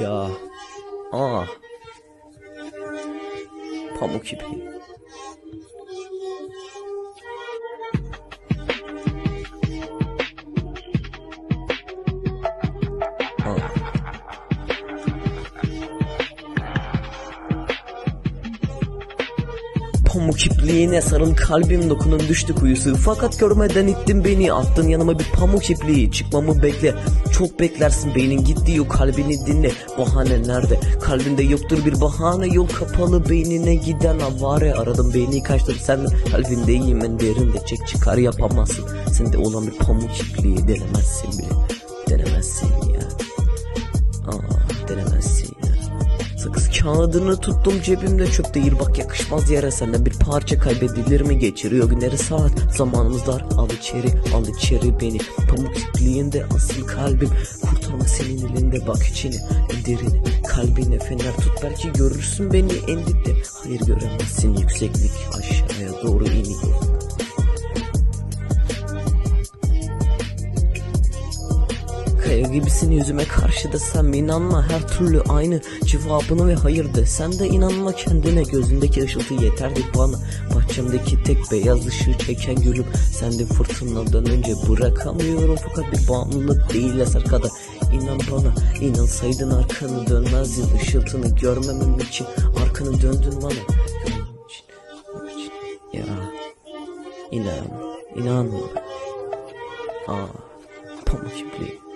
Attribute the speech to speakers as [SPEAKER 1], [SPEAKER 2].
[SPEAKER 1] Ya. Aa. Pamuk ipliği. Pamuk ipliğine sarıl kalbim dokunun düştü kuyusu Fakat görmeden ittin beni attın yanıma bir pamuk ipliği. Çıkmamı bekle çok beklersin beynin. Gitti yok kalbini dinle Bahane nerede? Kalbinde yoktur bir bahane Yol kapalı beynine giden avare. Aradım beyni kaçtım sen kalbindeyim en derinde Çek çıkar yapamazsın. Sende olan bir pamuk ipliği denemezsin bile kağıdını tuttum cebimde çöp değil. Bak yakışmaz yere senden bir parça kaybedilir mi? Geçiriyor günleri saat. Zamanımız dar. Al içeri al içeri beni. Pamuk ipliğinde asıl kalbim. Kurtarma senin elinde. Bak içine en derin kalbine fener tut. Belki görürsün beni en dipte. Hayır göremezsin. Yükseklik aşağıya doğru iniyor Kaya gibisin yüzüme karşı desem inanma her türlü aynı cevabını ve hayır de Sen de inanma. Kendine gözündeki ışıltı yeterdi bana. Bahçemdeki tek beyaz ışığı çeken gülüm Sen de fırtınadan önce. Bırakamıyorum fakat bir bağımlılık değil eser kadar. İnan bana inansaydın arkanı dönmezdin. Işıltını görmemem için Arkanı döndün bana. Ya inan inan. Aa pamuk ipliği